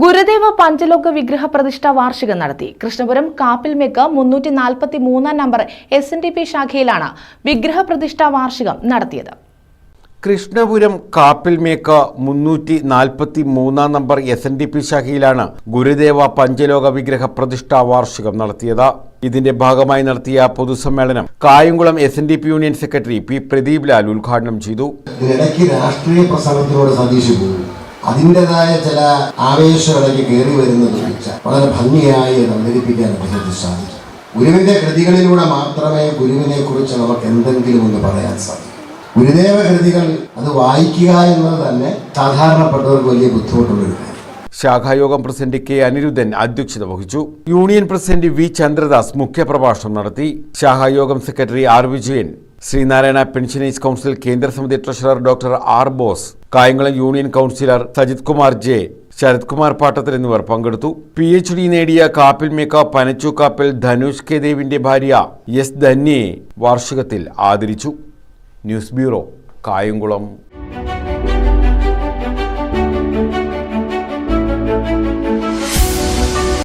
ഗുരുദേവ പഞ്ചലോക വിഗ്രഹ പ്രതിഷ്ഠ വാർഷികം നടത്തി. കൃഷ്ണപുരം കാപ്പിൽമേക്ക് മുന്നൂറ്റി നാൽപ്പത്തി മൂന്നാം number S N D P ശാഖയിലാണ് വിഗ്രഹ പ്രതിഷ്ഠ വാർഷികം നടത്തിയത്. കൃഷ്ണപുരം കാപ്പിൽമേക്ക് മുന്നൂറ്റി നാൽപ്പത്തി മൂന്നാം number S N D P ശാഖയിലാണ് ഗുരുദേവ പഞ്ചലോക വിഗ്രഹ പ്രതിഷ്ഠാ വാർഷികം നടത്തിയത്. ഇതിന്റെ ഭാഗമായി നടത്തിയ പൊതുസമ്മേളനം Kayamkulam S N D P union secretary P Pradeep Lal ഉദ്ഘാടനം ചെയ്തു. രാഷ്ട്രീയ പോകും. അതിന്റെതായ ചില ആവേശങ്ങളൊക്കെ കയറി വരുന്നത് വെച്ച വളരെ ഭംഗിയായി അത് അവതരിപ്പിക്കാൻ അദ്ദേഹത്തിന് സാധിക്കും ഗുരുവിന്റെ കൃതികളിലൂടെ മാത്രമേ ഗുരുവിനെ കുറിച്ച് നമുക്ക് എന്തെങ്കിലും ഒന്ന് പറയാൻ സാധിക്കൂ. ഗുരുദേവ കൃതികൾ അത് വായിക്കുക എന്നത് തന്നെ സാധാരണപ്പെട്ടവർക്ക് വലിയ ബുദ്ധിമുട്ടുള്ള ഒരു കാര്യം. ശാഖായോഗം പ്രസിഡന്റ് കെ അനിരുദ്ധൻ അധ്യക്ഷത വഹിച്ചു. യൂണിയൻ പ്രസിഡന്റ് വി ചന്ദ്രദാസ് മുഖ്യപ്രഭാഷണം നടത്തി. ശാഖായോഗം secretary R Vijayan Sreenarayana pensioners council കേന്ദ്ര സമിതി treasurer doctor R Bose Kayamkulam union councillor Sajith Kumar J Sarath Kumar Pattathil എന്നിവർ പങ്കെടുത്തു. പി എച്ച് ഡി നേടിയ കാപ്പിൽ മേക്ക പനച്ചു കാപ്പിൽ ധനുഷ് കെ ദേവിന്റെ ഭാര്യ എസ് ധന്യയെ വാർഷികത്തിൽ ആദരിച്ചു. News bureau Kayamkulam.